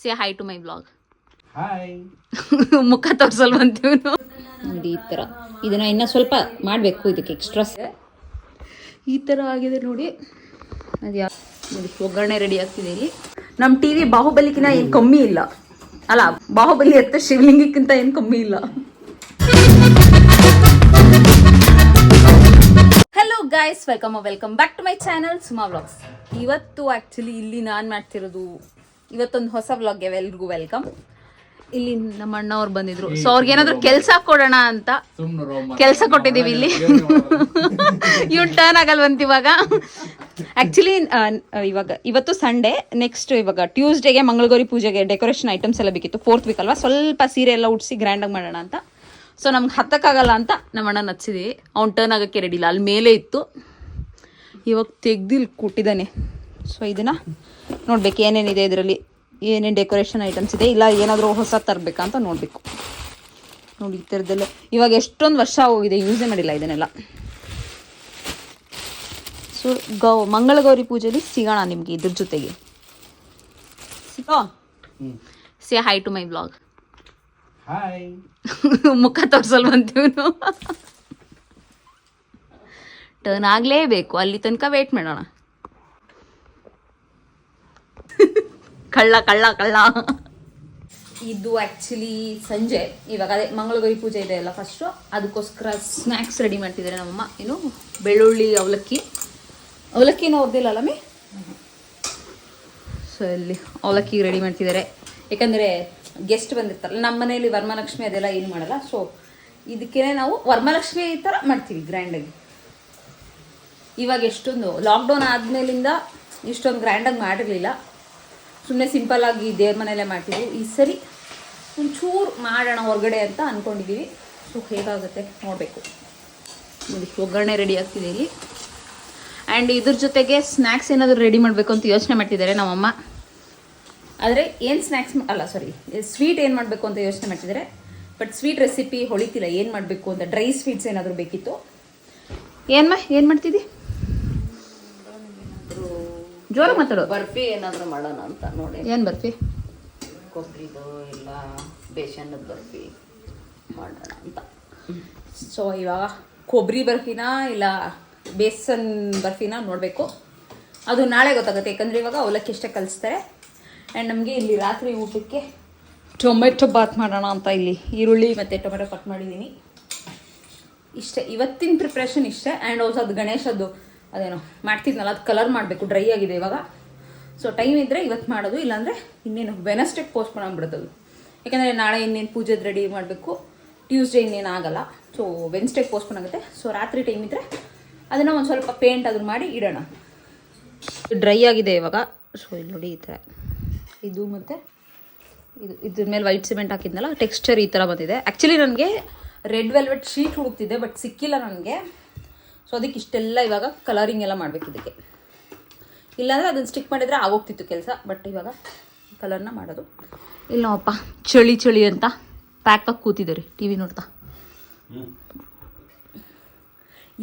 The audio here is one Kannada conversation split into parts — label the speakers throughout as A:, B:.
A: Say hi to my
B: blog
A: ಮುಖ ತೋರ್ಸಲ್ ಬಂತೀವಿ ನೋಡಿ ಈ ಥರ. ಇದನ್ನ ಇನ್ನ ಸ್ವಲ್ಪ ಮಾಡಬೇಕು ಇದಕ್ಕೆ ಎಕ್ಸ್ಟ್ರಾ ಈ ಥರ ಆಗಿದೆ ನೋಡಿ. ಅದು ನೋಡಿ ಒಗ್ಗರಣೆ ರೆಡಿ ಆಗ್ತಿದೆ ಇಲ್ಲಿ. ನಮ್ಮ ಟಿ ವಿ ಬಾಹುಬಲಿಕಿನ ಏನು ಕಮ್ಮಿ ಇಲ್ಲ. ಅಲ್ಲ ಬಾಹುಬಲಿ ಅತ್ತ ಶಿವಲಿಂಗಕ್ಕಿಂತ ಏನು ಕಮ್ಮಿ ಇಲ್ಲ. Hello guys welcome welcome back to my channel Suma vlogs ಇವತ್ತು ಆ್ಯಕ್ಚುಲಿ ಇಲ್ಲಿ ನಾನು ಮಾಡ್ತಿರೋದು ಇವತ್ತೊಂದು ಹೊಸ ವ್ಲಾಗ್ಗೆ ಎಲ್ರಿಗೂ ವೆಲ್ಕಮ್ ಇಲ್ಲಿ ನಮ್ಮ ಅಣ್ಣ ಅವ್ರು ಬಂದಿದ್ರು. ಸೊ ಅವ್ರಿಗೆ ಏನಾದ್ರು ಕೆಲಸ ಕೊಡೋಣ ಅಂತ ಕೆಲಸ ಕೊಟ್ಟಿದ್ದೀವಿ ಇಲ್ಲಿ. ಇವ್ನು ಟರ್ನ್ ಆಗಲ್ವಂತ ಇವಾಗ? ಆಕ್ಚುಲಿ ಇವಾಗ ಇವತ್ತು ಸಂಡೇ ನೆಕ್ಸ್ಟ್ ಇವಾಗ ಟ್ಯೂಸ್ಡೇಗೆ ಮಂಗಳಗೌರಿ ಪೂಜೆಗೆ ಡೆಕೋರೇಷನ್ ಐಟಮ್ಸ್ ಎಲ್ಲ ಬೇಕಿತ್ತು. ಫೋರ್ತ್ ವೀಕ್ ಅಲ್ವಾ? ಸ್ವಲ್ಪ ಸೀರೆ ಎಲ್ಲ ಗ್ರ್ಯಾಂಡ್ ಗ್ರ್ಯಾಂಡಾಗಿ ಮಾಡೋಣ ಅಂತ. ಸೊ ನಮ್ಗೆ ಹತ್ತಕ್ಕಾಗಲ್ಲ ಅಂತ ನಮ್ಮ ಅಣ್ಣ ನಚ್ಚಿದ್ವಿ ಅವ್ನು ಟರ್ನ್ ಆಗೋಕ್ಕೆ ರೆಡಿ ಇಲ್ಲ. ಅಲ್ಲಿ ಮೇಲೆ ಇತ್ತು. ಇವಾಗ ತೆಗ್ದಿಲ್ ಕೊಟ್ಟಿದ್ದಾನೆ. ಸೊ ಇದನ್ನು ನೋಡ್ಬೇಕು. ಏನೇನಿದೆ ಇದರಲ್ಲಿ? ಏನೇನು ಡೆಕೋರೇಷನ್ ಐಟಮ್ಸ್ ಇದೆ? ಇಲ್ಲ ಏನಾದರೂ ಹೊಸ ತರಬೇಕಾ ಅಂತ ನೋಡಬೇಕು. ನೋಡಿ ಈ ಥರದ್ದೆಲ್ಲ ಇವಾಗ ಎಷ್ಟೊಂದು ವರ್ಷ ಹೋಗಿದೆ ಯೂಸೇ ಮಾಡಿಲ್ಲ ಇದನ್ನೆಲ್ಲ. ಸೊ ಗೌ ಮಂಗಳಗೌರಿ ಪೂಜೆಯಲ್ಲಿ ಸಿಗೋಣ ನಿಮಗೆ ಇದ್ರ ಜೊತೆಗೆ. ಸಿಗೋ? Say hi to my blog
B: hi
A: ಮುಖ ತೋರ್ಸಲ್ವಂತೀವಿ ಟರ್ನ್ ಆಗಲೇಬೇಕು. ಅಲ್ಲಿ ತನಕ ವೇಟ್ ಮಾಡೋಣ. ಕಳ್ಳ ಕಳ್ಳ ಕಳ್ಳ. ಇದು ಆ್ಯಕ್ಚುಲಿ ಸಂಜೆ. ಇವಾಗ ಅದೇ ಮಂಗಳಗೌರಿ ಪೂಜೆ ಇದೆ ಅಲ್ಲ ಫಸ್ಟು ಅದಕ್ಕೋಸ್ಕರ ಸ್ನ್ಯಾಕ್ಸ್ ರೆಡಿ ಮಾಡ್ತಿದ್ದಾರೆ ನಮ್ಮಮ್ಮ. ಏನು? ಬೆಳ್ಳುಳ್ಳಿ, ಅವಲಕ್ಕಿ. ಅವಲಕ್ಕಿನೂ ಅವ್ರದ್ದಿಲ್ಲ ಅಲ್ಲಮ್ಮಿ ಸೊ ಇಲ್ಲಿ ಅವಲಕ್ಕಿ ರೆಡಿ ಮಾಡ್ತಿದ್ದಾರೆ. ಯಾಕಂದರೆ ಗೆಸ್ಟ್ ಬಂದಿರ್ತಾರಲ್ಲ, ನಮ್ಮ ಮನೆಯಲ್ಲಿ ವರಮಹಾಲಕ್ಷ್ಮಿ ಅದೆಲ್ಲ ಏನು ಮಾಡಲ್ಲ. ಸೊ ಇದಕ್ಕೇ ನಾವು ವರಮಹಾಲಕ್ಷ್ಮಿ ಈ ಥರ ಮಾಡ್ತೀವಿ ಗ್ರ್ಯಾಂಡಾಗಿ ಇವಾಗ ಎಷ್ಟೊಂದು ಲಾಕ್ಡೌನ್ ಆದಮೇಲಿಂದ ಇಷ್ಟೊಂದು ಗ್ರ್ಯಾಂಡಾಗಿ ಮಾಡಿರಲಿಲ್ಲ. ಸುಮ್ಮನೆ ಸಿಂಪಲ್ಲಾಗಿ ದೇವ್ರ ಮನೆಯಲ್ಲೇ ಮಾಡ್ತಿದ್ವಿ. ಈ ಸರಿ ಒಂಚೂರು ಮಾಡೋಣ ಹೊರಗಡೆ ಅಂತ ಅಂದ್ಕೊಂಡಿದ್ದೀವಿ ಸೊ ಹೇಗಾಗುತ್ತೆ ನೋಡಬೇಕು. ನೋಡಿ, ಒಗ್ಗರಣೆ ರೆಡಿ ಆಗ್ತಿದೆ ಇಲ್ಲಿ. ಆ್ಯಂಡ್ ಇದ್ರ ಜೊತೆಗೆ ಸ್ನ್ಯಾಕ್ಸ್ ಏನಾದರೂ ರೆಡಿ ಮಾಡಬೇಕು ಅಂತ ಯೋಚನೆ ಮಾಡ್ತಿದ್ದಾರೆ ನಮ್ಮಮ್ಮ. ಆದರೆ ಏನು ಸ್ನ್ಯಾಕ್ಸ್ ಅಲ್ಲ ಸಾರಿ ಸ್ವೀಟ್ ಏನು ಮಾಡಬೇಕು ಅಂತ ಯೋಚನೆ ಮಾಡ್ತಿದ್ದಾರೆ. ಬಟ್ ಸ್ವೀಟ್ ರೆಸಿಪಿ ಹೊಳಿತಿಲ್ಲ. ಏನು ಮಾಡಬೇಕು ಅಂತ ಡ್ರೈ ಸ್ವೀಟ್ಸ್ ಏನಾದರೂ ಬೇಕಿತ್ತು. ಏನ್ಮ, ಏನು ಮಾಡ್ತಿದ್ದಿ? ಜೋರಾಗಿ ಮಾತಾಡು.
C: ಬರ್ಫಿ ಏನಾದ್ರು ಮಾಡೋಣ ಅಂತ ನೋಡಿ.
A: ಏನು ಬರ್ಫಿ?
C: ಕೊಬ್ಬರಿದು ಇಲ್ಲ ಬೇಸನ್ನದ ಬರ್ಫಿ ಮಾಡೋಣ ಅಂತ.
A: ಸೊ ಇವಾಗ ಕೊಬ್ಬರಿ ಬರ್ಫಿನ ಇಲ್ಲ ಬೇಸನ್ ಬರ್ಫಿನ ನೋಡಬೇಕು. ಅದು ನಾಳೆ ಗೊತ್ತಾಗುತ್ತೆ ಯಾಕಂದರೆ ಇವಾಗ ಅವಲಕ್ಕಿ ಇಷ್ಟೇ ಕಲಿಸ್ತಾರೆ. ಆ್ಯಂಡ್ ನಮಗೆ ಇಲ್ಲಿ ರಾತ್ರಿ ಊಟಕ್ಕೆ ಟೊಮೆಟೊ ಬಾತ್ ಮಾಡೋಣ ಅಂತ ಇಲ್ಲಿ ಈರುಳ್ಳಿ ಮತ್ತು ಟೊಮೆಟೊ ಕಟ್ ಮಾಡಿದ್ದೀನಿ. ಇಷ್ಟೇ ಇವತ್ತಿನ ಪ್ರಿಪ್ರೇಷನ್ ಇಷ್ಟೇ. ಆ್ಯಂಡ್ ಹೊಸದು ಅದು ಗಣೇಶದ್ದು ಅದೇನೋ ಮಾಡ್ತಿದ್ನಲ್ಲ, ಅದು ಕಲರ್ ಮಾಡಬೇಕು ಡ್ರೈ ಆಗಿದೆ ಇವಾಗ. ಸೊ ಟೈಮ್ ಇದ್ದರೆ ಇವತ್ತು ಮಾಡೋದು, ಇಲ್ಲಾಂದರೆ ಇನ್ನೇನು ವೆನಸ್ಡೇಗೆ ಪೋಸ್ಟ್ ಮಾಡೋಂಗಿಡ್ತದು ಯಾಕಂದರೆ ನಾಳೆ ಇನ್ನೇನು ಪೂಜೆದು ರೆಡಿ ಮಾಡಬೇಕು ಟ್ಯೂಸ್ಡೇ ಇನ್ನೇನು ಆಗಲ್ಲ. ಸೊ ವೆನ್ಸ್ಡೇಗೆ ಪೋಸ್ಟ್ಪೋನ್ ಆಗುತ್ತೆ. ಸೊ ರಾತ್ರಿ ಟೈಮ್ ಇದ್ದರೆ ಅದನ್ನು ಒಂದು ಸ್ವಲ್ಪ ಪೇಂಟ್ ಅದನ್ನು ಮಾಡಿ ಇಡೋಣ. ಡ್ರೈ ಆಗಿದೆ ಇವಾಗ. ಸೊ ಇಲ್ಲಿ ನೋಡಿ ಈ ಥರ ಇದು ಮತ್ತು ಇದು ಇದ್ರ ಮೇಲೆ ವೈಟ್ ಸಿಮೆಂಟ್ ಹಾಕಿದ್ನಲ್ಲ ಟೆಕ್ಸ್ಚರ್ ಈ ಥರ ಬಂದಿದೆ. ಆ್ಯಕ್ಚುಲಿ ನನಗೆ ರೆಡ್ ವೆಲ್ವೆಟ್ ಶೀಟ್ ಹುಡುಕ್ತಿದ್ದೆ ಬಟ್ ಸಿಕ್ಕಿಲ್ಲ ನನಗೆ. ಸೊ ಅದಕ್ಕೆ ಇಷ್ಟೆಲ್ಲ ಇವಾಗ ಕಲರಿಂಗ್ ಎಲ್ಲ ಮಾಡಬೇಕು ಇದಕ್ಕೆ. ಇಲ್ಲಾಂದರೆ ಅದನ್ನು ಸ್ಟಿಕ್ ಮಾಡಿದರೆ ಆಗೋಗ್ತಿತ್ತು ಕೆಲಸ ಬಟ್ ಇವಾಗ ಕಲರ್ನ ಮಾಡೋದು. ಇಲ್ಲ ಅಪ್ಪ ಚಳಿ ಚಳಿ ಅಂತ ಪ್ಯಾಕಾಗಿ ಕೂತಿದ್ದಾರೆ ಟಿ ವಿ ನೋಡ್ತಾ.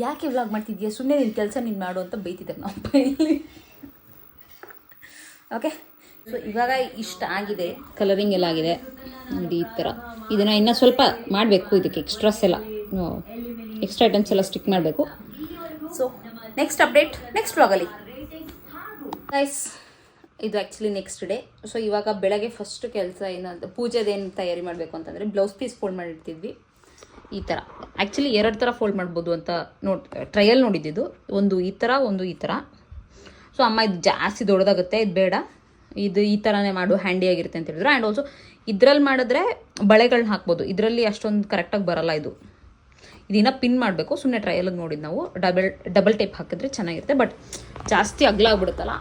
A: ಯಾಕೆ ವ್ಲಾಗ್ ಮಾಡ್ತಿದ್ಯಾ? ಸುಮ್ಮನೆ ನಿನ್ನ ಕೆಲಸ ನೀನು ಮಾಡು ಅಂತ ಬೈತಿದ್ದಾರೆ ನಮ್ಮ ಓಕೆ ಸೊ ಇವಾಗ ಇಷ್ಟ ಆಗಿದೆ ಕಲರಿಂಗ್ ಎಲ್ಲ ಆಗಿದೆ. ನೋಡಿ ಈ ಥರ ಇದನ್ನು ಇನ್ನೂ ಸ್ವಲ್ಪ ಮಾಡಬೇಕು, ಇದಕ್ಕೆ ಎಕ್ಸ್ಟ್ರಾಸ್ ಎಲ್ಲ. ಎಕ್ಸ್ಟ್ರಾ ಐಟಮ್ಸ್ ಎಲ್ಲ ಸ್ಟಿಕ್ ಮಾಡಬೇಕು. ನೆಕ್ಸ್ಟ್ ಅಪ್ಡೇಟ್ ನೆಕ್ಸ್ಟ್ ವ್ಲಾಗಲ್ಲಿ ಗೈಸ್ ಇದು ಆ್ಯಕ್ಚುಲಿ ನೆಕ್ಸ್ಟ್ ಡೇ ಸೊ ಇವಾಗ ಬೆಳಗ್ಗೆ ಫಸ್ಟ್ ಕೆಲಸ ಏನಂತ ಪೂಜೆದೇನು ತಯಾರಿ ಮಾಡಬೇಕು ಅಂತಂದರೆ ಬ್ಲೌಸ್ ಪೀಸ್ ಫೋಲ್ಡ್ ಮಾಡಿರ್ತಿದ್ವಿ. ಈ ಥರ ಆ್ಯಕ್ಚುಲಿ ಎರಡು ಥರ ಫೋಲ್ಡ್ ಮಾಡ್ಬೋದು ಅಂತ ನೋಡ್ ಟ್ರಯಲ್ ನೋಡಿದ್ದು ಒಂದು ಈ ಥರ ಒಂದು ಈ ಥರ ಸೊ ಅಮ್ಮ ಇದು ಜಾಸ್ತಿ ದೊಡ್ಡದಾಗುತ್ತೆ, ಇದು ಬೇಡ. ಇದು ಈ ಥರನೇ ಮಾಡು ಹ್ಯಾಂಡಿಯಾಗಿರುತ್ತೆ ಅಂತ ಹೇಳಿದ್ರು. ಆ್ಯಂಡ್ ಆಲ್ಸೋ ಇದ್ರಲ್ಲಿ ಮಾಡಿದ್ರೆ ಬಳೆಗಳನ್ನ ಹಾಕ್ಬೋದು. ಇದರಲ್ಲಿ ಅಷ್ಟೊಂದು ಕರೆಕ್ಟಾಗಿ ಬರಲ್ಲ ಇದು. ಇದನ್ನ ಪಿನ್ ಮಾಡಬೇಕು. ಸುಮ್ಮನೆ ಟ್ರಯಲಿಗೆ ನೋಡಿದ್ದು ನಾವು. ಡಬಲ್ ಡಬಲ್ ಟೇಪ್ ಹಾಕಿದ್ರೆ ಚೆನ್ನಾಗಿರುತ್ತೆ. ಬಟ್ ಜಾಸ್ತಿ ಅಗಲ ಆಗ್ಬಿಡುತ್ತಲ್ಲ?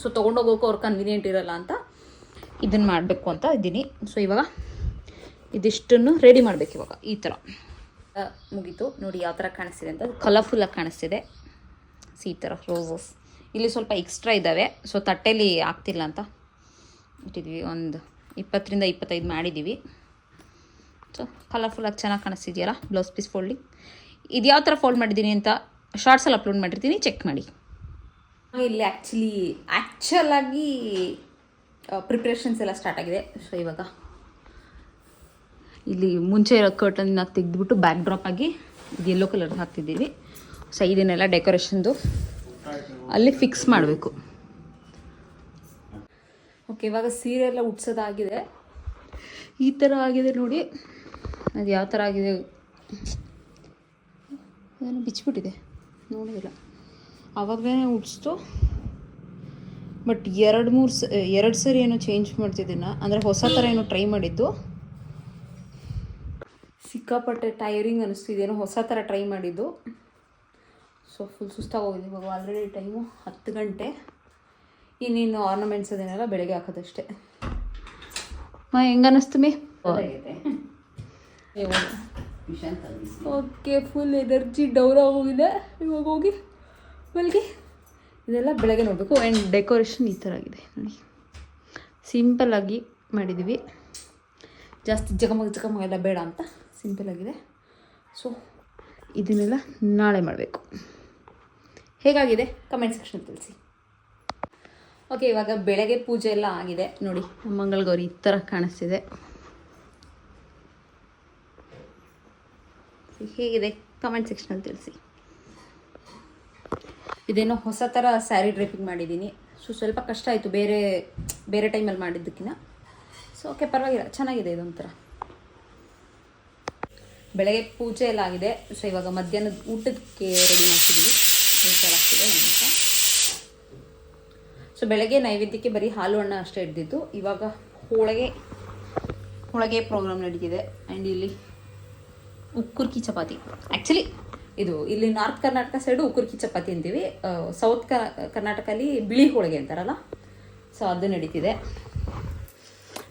A: ಸೊ ತೊಗೊಂಡೋಗೋಕೆ ಅವ್ರು ಕನ್ವಿನಿಯೆಂಟ್ ಇರಲ್ಲ ಅಂತ ಇದನ್ನು ಮಾಡಬೇಕು ಅಂತ ಇದ್ದೀನಿ. ಸೊ ಇವಾಗ ಇದಿಷ್ಟನ್ನು ರೆಡಿ ಮಾಡಬೇಕು ಇವಾಗ. ಈ ಥರ ಮುಗೀತು. ನೋಡಿ ಯಾವ ಥರ ಕಾಣಿಸ್ತಿದೆ ಅಂತ. ಕಲರ್ಫುಲ್ಲಾಗಿ ಕಾಣಿಸ್ತಿದೆ. ಸಿ ಈ ಥರ ರೋಸಸ್ ಇಲ್ಲಿ ಸ್ವಲ್ಪ ಎಕ್ಸ್ಟ್ರಾ ಇದ್ದಾವೆ ಸೊ ತಟ್ಟೆಯಲ್ಲಿ ಆಗ್ತಿಲ್ಲ ಅಂತ. ಇಟ್ಟಿದ್ದೀವಿ ಒಂದು ಇಪ್ಪತ್ತರಿಂದ ಇಪ್ಪತ್ತೈದು ಮಾಡಿದ್ದೀವಿ ಸೊ ಕಲರ್ಫುಲ್ಲಾಗಿ ಚೆನ್ನಾಗಿ ಕಾಣಿಸ್ತಿದೆಯಲ್ಲ? ಬ್ಲೌಸ್ ಪೀಸ್ ಫೋಲ್ಡಿಂಗ್ ಇದು ಯಾವ ಥರ ಫೋಲ್ಡ್ ಮಾಡಿದ್ದೀನಿ ಅಂತ ಶಾರ್ಟ್ಸಲ್ಲಿ ಅಪ್ಲೋಡ್ ಮಾಡಿರ್ತೀನಿ ಚೆಕ್ ಮಾಡಿ. ಇಲ್ಲಿ ಆ್ಯಕ್ಚುಲಿ ಆ್ಯಕ್ಚುಲಾಗಿ ಪ್ರಿಪ್ರೇಷನ್ಸ್ ಎಲ್ಲ ಸ್ಟಾರ್ಟ್ ಆಗಿದೆ. ಸೊ ಇವಾಗ ಇಲ್ಲಿ ಮುಂಚೆ ಇರೋ ಕರ್ಟನ್ನ ತೆಗೆದ್ಬಿಟ್ಟು ಬ್ಯಾಕ್ ಡ್ರಾಪ್ ಆಗಿ ಇದು ಯೆಲ್ಲೋ ಕಲರ್ ಹಾಕ್ತಿದ್ದೀವಿ. ಸೊ ಇದನ್ನೆಲ್ಲ ಡೆಕೋರೇಷನ್ದು ಅಲ್ಲಿ ಫಿಕ್ಸ್ ಮಾಡಬೇಕು. ಓಕೆ ಇವಾಗ ಸೀರೆ ಎಲ್ಲ ಉಟ್ಸೋದಾಗಿದೆ ಈ ಥರ ಆಗಿದೆ ನೋಡಿ. ಅದು ಯಾವ ಥರ ಆಗಿದೆ? ಅದನ್ನು ಬಿಚ್ಚಿಬಿಟ್ಟಿದೆ. ನೋಡಿದಿಲ್ಲ ಆವಾಗಲೇ ಉಡ್ಸ್ತು. ಬಟ್ ಎರಡು ಮೂರು ಸ, ಎರಡು ಸರಿ ಏನೋ ಚೇಂಜ್ ಮಾಡ್ತಿದ್ದೀನ ಅಂದರೆ ಹೊಸ ಥರ ಏನೋ ಟ್ರೈ ಮಾಡಿದ್ದು. ಸಿಕ್ಕಾಪಟ್ಟೆ ಟೈರಿಂಗ್ ಅನ್ನಿಸ್ತಿದೇನೋ ಹೊಸ ಥರ ಟ್ರೈ ಮಾಡಿದ್ದು. ಸೊ ಫುಲ್ ಸುಸ್ತಾಗೋಗಿದೆ. ಇವಾಗ ಆಲ್ರೆಡಿ ಟೈಮು ಹತ್ತು ಗಂಟೆ. ಇನ್ನಿನ್ನು ಆರ್ನಮೆಂಟ್ಸ್ ಅದನ್ನೆಲ್ಲ ಬೆಳಗ್ಗೆ ಹಾಕೋದಷ್ಟೇ. ಮಾ? ಹೆಂಗೆ ಅನ್ನಿಸ್ತು ಮೇ ಓಕೆ ಫುಲ್ ಎನರ್ಜಿ ಡೌನ್ ಆಗೋಗಿದೆ ಇವಾಗ ಹೋಗಿ ಮಲ್ಗೆ. ಇದೆಲ್ಲ ಬೆಳಗ್ಗೆ ನೋಡಬೇಕು. ಆ್ಯಂಡ್ ಡೆಕೋರೇಷನ್ ಈ ಥರ ಆಗಿದೆ. ನೋಡಿ. ಸಿಂಪಲ್ಲಾಗಿ ಮಾಡಿದ್ದೀವಿ. ಜಾಸ್ತಿ ಜಗಮಗ ಜಗಮಗ ಎಲ್ಲ ಬೇಡ ಅಂತ ಸಿಂಪಲ್ ಆಗಿದೆ. ಸೊ ಇದನ್ನೆಲ್ಲ ನಾಳೆ ಮಾಡಬೇಕು. ಹೇಗಾಗಿದೆ? ಕಮೆಂಟ್ ಸೆಕ್ಷನ್ ತಿಳಿಸಿ. ಓಕೆ ಇವಾಗ ಬೆಳಗ್ಗೆ ಪೂಜೆ ಎಲ್ಲ ಆಗಿದೆ. ನೋಡಿ, ಮಂಗಳಗೌರಿ ಈ ಥರ ಕಾಣಿಸ್ತಿದೆ. ಹೇಗಿದೆ? ಕಮೆಂಟ್ ಸೆಕ್ಷನಲ್ಲಿ ತಿಳಿಸಿ. ಇದೇನೋ ಹೊಸ ಥರ ಸ್ಯಾರಿ ಡ್ರೈಪಿಂಗ್ ಮಾಡಿದ್ದೀನಿ. ಸೊ ಸ್ವಲ್ಪ ಕಷ್ಟ ಆಯಿತು ಬೇರೆ ಬೇರೆ ಟೈಮಲ್ಲಿ ಮಾಡಿದ್ದಕ್ಕಿಂತ ಸೊ ಓಕೆ ಪರವಾಗಿಲ್ಲ, ಚೆನ್ನಾಗಿದೆ ಇದೊಂಥರ. ಬೆಳಗ್ಗೆ ಪೂಜೆ ಎಲ್ಲ ಆಗಿದೆ. ಸೊ ಇವಾಗ ಮಧ್ಯಾಹ್ನದ ಊಟಕ್ಕೆ ರೆಡಿ ಮಾಡ್ತಿದ್ದೀವಿ ಈ ಥರ ಆಗ್ತಿದೆ ಅಂತ. ಸೊ ಬೆಳಗ್ಗೆ ನೈವೇದ್ಯಕ್ಕೆ ಬರೀ ಹಾಲು ಹಣ್ಣು ಅಷ್ಟೇ ಇಡ್ದಿದ್ದು ಇವಾಗ ಹೋಳಿಗೆ ಹೋಳಿಗೆ ಪ್ರೋಗ್ರಾಮ್ ನಡೀತಿದೆ. ಆ್ಯಂಡ್ ಇಲ್ಲಿ ಉಕ್ಕುರ್ಕಿ ಚಪಾತಿ. ಆ್ಯಕ್ಚುಲಿ ಇದು ಇಲ್ಲಿ ನಾರ್ತ್ ಕರ್ನಾಟಕ ಸೈಡು ಉಕ್ಕುರ್ಕಿ ಚಪಾತಿ ಅಂತೀವಿ. ಸೌತ್ ಕರ್ನಾಟಕಲ್ಲಿ ಬಿಳಿ ಹೋಳಿಗೆ ಅಂತಾರಲ್ಲ? ಸೊ ಅದು ನಡೀತಿದೆ.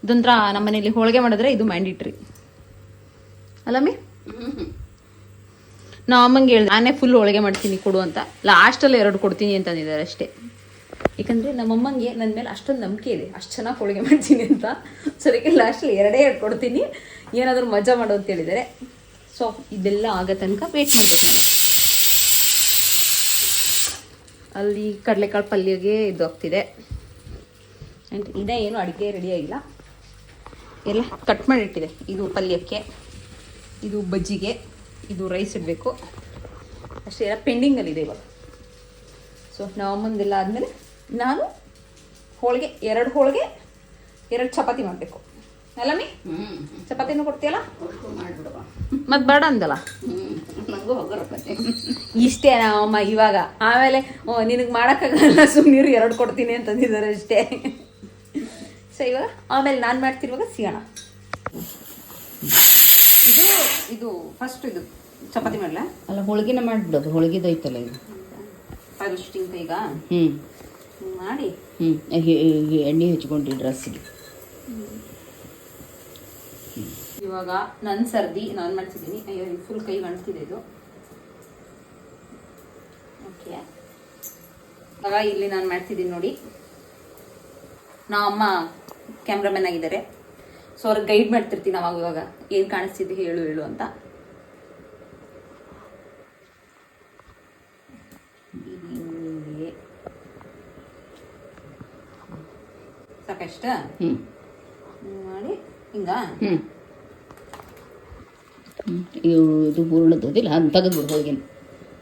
A: ಇದೊಂಥರ ನಮ್ಮ ಮನೇಲಿ ಹೋಳಿಗೆ ಮಾಡಿದ್ರೆ ಇದು ಮ್ಯಾಂಡಿಟ್ರಿ ಅಲ್ಲ ನಾ ಅಮ್ಮಂಗೆ ಹೇಳಿದೆ, ನಾನೇ ಫುಲ್ ಹೋಳಿಗೆ ಮಾಡ್ತೀನಿ ಕೊಡು ಅಂತ. ಲಾಸ್ಟಲ್ಲಿ ಎರಡು ಕೊಡ್ತೀನಿ ಅಂತಂದಿದ್ದಾರೆ ಅಷ್ಟೇ. ಯಾಕಂದರೆ ನಮ್ಮಮ್ಮಂಗೆ ನನ್ನ ಮೇಲೆ ಅಷ್ಟೊಂದು ನಂಬಿಕೆ ಇದೆ. ಅಷ್ಟು ಚೆನ್ನಾಗಿ ಹೋಳಿಗೆ ಮಾಡ್ತೀನಿ ಅಂತ. ಸೊ ಅದಕ್ಕೆ ಲಾಸ್ಟಲ್ಲಿ ಎರಡೇ ಎರಡು ಕೊಡ್ತೀನಿ. ಏನಾದರೂ ಮಜಾ ಮಾಡು ಅಂತ ಹೇಳಿದರೆ ಸೊ ಇದೆಲ್ಲ ಆಗೋ ತನಕ ವೇಟ್ ಮಾಡಬೇಕು ನಾನು. ಅಲ್ಲಿ ಕಡಲೆಕಾಳು ಪಲ್ಯಗೆ ಇದು ಆಗ್ತಿದೆ. ಆ್ಯಂಡ್ ಇದೇ ಏನು ಅಡುಗೆ ರೆಡಿ ಆಗಿಲ್ಲ. ಎಲ್ಲ ಕಟ್ ಮಾಡಿಟ್ಟಿದೆ. ಇದು ಪಲ್ಯಕ್ಕೆ, ಇದು ಬಜ್ಜಿಗೆ, ಇದು ರೈಸ್ ಇಡಬೇಕು. ಅಷ್ಟೇ, ಎಲ್ಲ ಪೆಂಡಿಂಗಲ್ಲಿದೆ ಇವಾಗ. ಸೊ ನವಮ್ಮಂದೆಲ್ಲ ಆದಮೇಲೆ ನಾನು ಹೋಳಿಗೆ ಎರಡು ಹೋಳಿಗೆ ಎರಡು ಚಪಾತಿ ಮಾಡಬೇಕು.
C: ಅಲ್ಲಮ್ಮಿ?
A: ಚಪಾತಿನೂ ಕೊಡ್ತೀಯಲ್ಲ? ಮತ್ತೆ ಬೇಡ ಅಂದಲ್ಲ?
C: ಹ್ಞೂ ನನಗೂ ಹೋಗಿರತ್ತೆ
A: ಇಷ್ಟೇ ನಾವಮ್ಮ ಇವಾಗ. ಆಮೇಲೆ ನಿನಗೆ ಮಾಡೋಕ್ಕಾಗಲ್ಲ ಸುಮ್ಮನೆ ಎರಡು ಕೊಡ್ತೀನಿ ಅಂತಂದಿದ್ದಾರೆ ಅಷ್ಟೇ. ಸೊ ಇವಾಗ ಆಮೇಲೆ ನಾನು ಮಾಡ್ತಿರುವಾಗ ಸಿಗೋಣ. ಇದು ಇದು ಫಸ್ಟ್ ಇದು ಚಪಾತಿ ಮಾಡಲ?
C: ಅಲ್ಲ ಹೋಳಿಗೆನ ಮಾಡಿಬಿಡೋದು. ಹೋಳಿಗೆದೈತಲ್ಲ ಇದು.
A: ಫಸ್ಟ್ ಈಗ?
C: ಹ್ಞೂ
A: ಮಾಡಿ.
C: ಹ್ಞೂ ಎಣ್ಣೆ ಹಚ್ಕೊಂಡು ಡ್ರೆಸ್ಸಿಗೆ
A: ಇವಾಗ ನನ್ನ ಸರ್ದಿ ನಾನು ಮಾಡ್ತಿದ್ದೀನಿ ಅಯ್ಯೋ ಫುಲ್ ಕೈ ಅಂಟ್ತಿದೆ ಇದು. ಓಕೆ ಇವಾಗ ಇಲ್ಲಿ ನಾನು ಮಾಡ್ತಿದ್ದೀನಿ ನೋಡಿ. ನಮ್ಮ ಅಮ್ಮ ಕ್ಯಾಮ್ರಾಮನ್ ಆಗಿದ್ದಾರೆ. ಸೊ ಅವ್ರಿಗೆ ಗೈಡ್ ಮಾಡ್ತಿರ್ತೀನಿ ಅವಾಗ ಇವಾಗ. ಏನು ಕಾಣಿಸ್ತಿದ್ದೆ ಹೇಳು ಹೇಳು ಅಂತ ಇದು ಸಾಕಷ್ಟ
C: ಹ್ಞೂ
A: ಮಾಡಿ ಹಿಂಗ?
C: ಹ್ಞೂ ಇವು ಇದು ಹೂರ್ಣದಿಲ್ಲ ಅದನ್ನ ತೆಗೆದ್ಬಿಡು ಹೋಳಿಗೆನ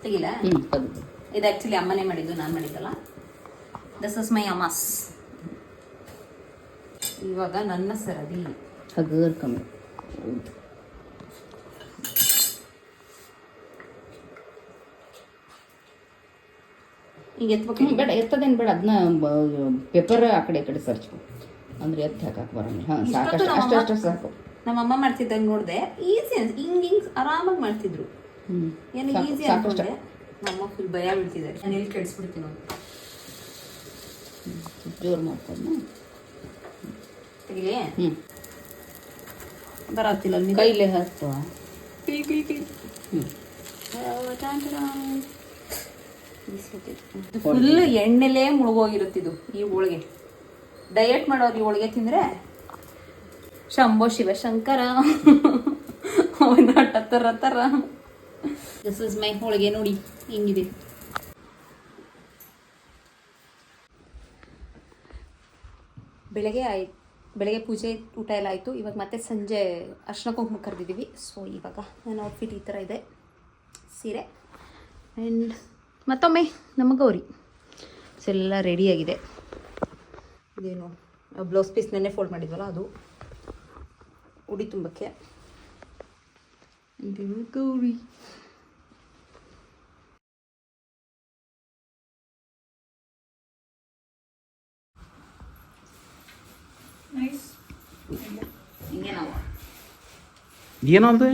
A: ತೆಗಿಲ್ಲ
C: ಹ್ಞೂ ತೆಗೆದು
A: ಇದು ಆ್ಯಕ್ಚುಲಿ ಅಮ್ಮನೇ ಮಾಡಿದ್ದು ನಾನು ಮಾಡಿದ್ದಲ್ಲ. ದಿಸ್ ಇಸ್ ಮೈ ಅಮಾಸ್ ಇವಾಗ ನನ್ನ ಸರದಿ.
C: ಹಗರ್ ಕಮ್ಮಿ.
A: ಈಗ ಎತ್ಬೇಕು
C: ಬೇಡ ಎತ್ತದೇನು ಬೇಡ ಅದನ್ನ ಪೇಪರ್ ಆ ಕಡೆ ಈ ಕಡೆ ಸರ್ಚ್ ಅಂದ್ರೆ ಎತ್ತ ಹಾಕಕ್ಕೆ ಬರಂಗಿಲ್ಲ ಹಾಂ ಸಾಕಷ್ಟು
A: ನಮ್ಮಮ್ಮ-
C: ಅಷ್ಟು ಅಷ್ಟು ಸಾಕು.
A: ನಮ್ಮ ಅಮ್ಮ ಮಾಡ್ತಿದ್ದಂಗೆ ನೋಡಿದೆ ಈಸಿ ಅನ್ಸ್ ಹಿಂಗ್ ಹಿಂಗ್ ಆರಾಮಾಗಿ ಮಾಡ್ತಿದ್ರು. ಏನು ಈಸಿ ಅನ್ಕೊಂಡೆ. ನಮ್ಮ ಫುಲ್ ಭಯ ಬಿಡ್ತಿದ್ದಾರೆ ನಾನು ಎಲ್ಲಿ ಕೆಡಿಸ್ಬಿಡ್ತೀನಿ
C: ಜೋರು ಮಾಡ್ಕೊಂಡು
A: ತೆಗಿಲಿ?
C: ಹ್ಞೂ
A: ಬರತ್ತಿಲ್ಲ
C: ಕೈಲೇ ಹತ್ತುವ ಹ್ಞೂ
A: ಫುಲ್ ಎಣ್ಣೆಲೇ ಮುಳುಗೋಗಿರುತ್ತಿದ್ದು ಈ ಹೋಳಿಗೆ. ಡಯಟ್ ಮಾಡೋರು ಈ ಹೋಳಿಗೆ ತಿಂದ್ರೆ, Shambho Shivashankara this is my holige ನೋಡಿ, ಹಿಂಗಿದೆ. ಬೆಳಗ್ಗೆ ಆಯ್, ಬೆಳಗ್ಗೆ ಪೂಜೆ ಊಟ ಎಲ್ಲ ಆಯಿತು. ಇವಾಗ ಮತ್ತೆ ಸಂಜೆ ಅರ್ಶನ ಕುಂಕುಮ ಕರೆದಿದ್ದೀವಿ. ಸೊ ಇವಾಗ ನನ್ನ ಔಟ್ಫಿಟ್ ಈ ಥರ ಇದೆ. ಸೀರೆ. ಆ್ಯಂಡ್ ಮತ್ತೊಮ್ಮೆ ನಮ್ಮ ಗೌರಿ. ಸೊ ಎಲ್ಲ ರೆಡಿಯಾಗಿದೆ ಇದೇನು ಬ್ಲೌಸ್ ಪೀಸ್ ನೆನ್ನೆ ಫೋಲ್ಡ್ ಮಾಡಿದ್ವಲ್ಲ ಅದು. ಉಡಿ ತುಂಬಕ್ಕೆ. ಗೌರಿ.
B: ಏನದು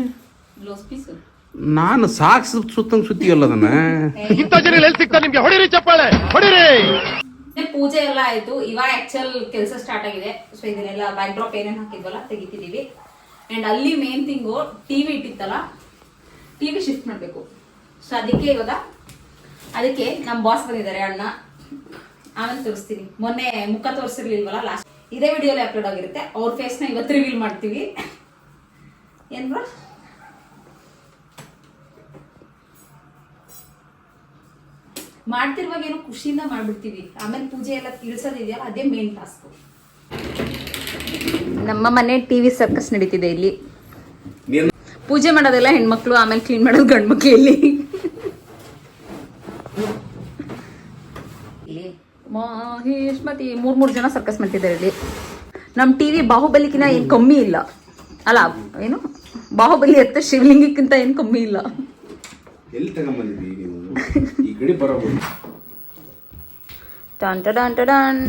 A: ಬ್ಲೌಸ್ ಪೀಸ್
B: ನಾನು ಸಾಕ್ಸ್ ಸುತ್ತಂಗ್ ಸುತ್ತಿಯಲ್ಲ ಅದನ್ನ.
D: ಇಂಥ ಜನ ಎಲ್ಲಿ ಸಿಗ್ತಾರೆ ನಿಮ್ಗೆ? ಹೊಡಿರಿ ಚಪ್ಪಾಳೆ ಹೊಡಿರಿ!
A: ಪೂಜೆ ಎಲ್ಲ ಆಯ್ತು. ಇವಾಗ ಆಕ್ಚುಲ್ ಕೆಲಸ ಸ್ಟಾರ್ಟ್ ಆಗಿದೆ. ಸೊ ಇದನ್ನೆಲ್ಲ ಬ್ಯಾಕ್ ಡ್ರಾಪ್ ಏನೇನು ಹಾಕಿದ್ವಲ್ಲ ತೆಗಿತಿದೀವಿ ಅಂಡ್ ಅಲ್ಲಿ ಮೇನ್ ಥಿಂಗು ಟಿವಿ ಇಟ್ಟಿತ್ತಲ್ಲ ಟಿವಿ ಶಿಫ್ಟ್ ಮಾಡಬೇಕು. ಸೊ ಅದಕ್ಕೆ ಇವಾಗ ಅದಕ್ಕೆ ನಮ್ಮ ಬಾಸ್ ಬಂದಿದ್ದಾರೆ ಅಣ್ಣ. ಆಮೇಲೆ ತೋರಿಸ್ತೀನಿ. ಮೊನ್ನೆ ಮುಖ ತೋರಿಸಿರ್ಲಿಲ್ವಲ್ಲ ಲಾಸ್ಟ್ ಇದೇ ವಿಡಿಯೋಲಿ ಅಪ್ಲೋಡ್ ಆಗಿರುತ್ತೆ. ಅವ್ರ ಫೇಸ್ನ ಇವತ್ತು ರಿವೀಲ್ ಮಾಡ್ತೀವಿ. ಏನ್ ಮಾಡ್ತಿರುವಾಗ ಏನೋ ಖುಷಿಯಿಂದ ಮಾಡ್ಬಿಡ್ತೀವಿ. ಆಮೇಲೆ ಪೂಜೆ ಎಲ್ಲ ತಿಳಿಸೋದಿದೆಯಲ್ಲ ಅದೇ ಮೇನ್ ಟಾಸ್ಕ್ ನಮ್ಮ ಮನೆ ಟಿವಿ ಸರ್ಕಸ್ ನಡೀತಿದೆ ಇಲ್ಲಿ. ಪೂಜೆ ಮಾಡೋದೆಲ್ಲ ಹೆಣ್ಮಕ್ಳು ಆಮೇಲೆ ಕ್ಲೀನ್ ಮಾಡೋದು ಗಂಡು ಮಕ್ಳು ಇಲ್ಲಿ ಇಲ್ಲಿ ಮಹೇಶ್ ಮತ್ತೆ ಮೂರ್ ಮೂರ್ ಜನ ಸರ್ಕಸ್ ಮಾಡ್ತಿದ್ದಾರೆ ಇಲ್ಲಿ. ನಮ್ಮ ಟಿವಿ ಬಾಹುಬಲಿಕಿನ ಏನ್ ಕಮ್ಮಿ ಇಲ್ಲ. ಅಲ್ಲ ಏನು? ಬಾಹುಬಲಿ ಅತ್ತ ಶಿವಲಿಂಗಕ್ಕಿಂತ ಏನ್ ಕಮ್ಮಿ ಇಲ್ಲ.
B: ಎಲ್ಲಿ ತಗೊಂಡ್ಬಂದಿದ್ದೀವಿ ನೀವು? ಈ ಕಡೆ ಬರೋಬೋದು
A: ಟನ್ ಟಡನ್ ಟಡನ್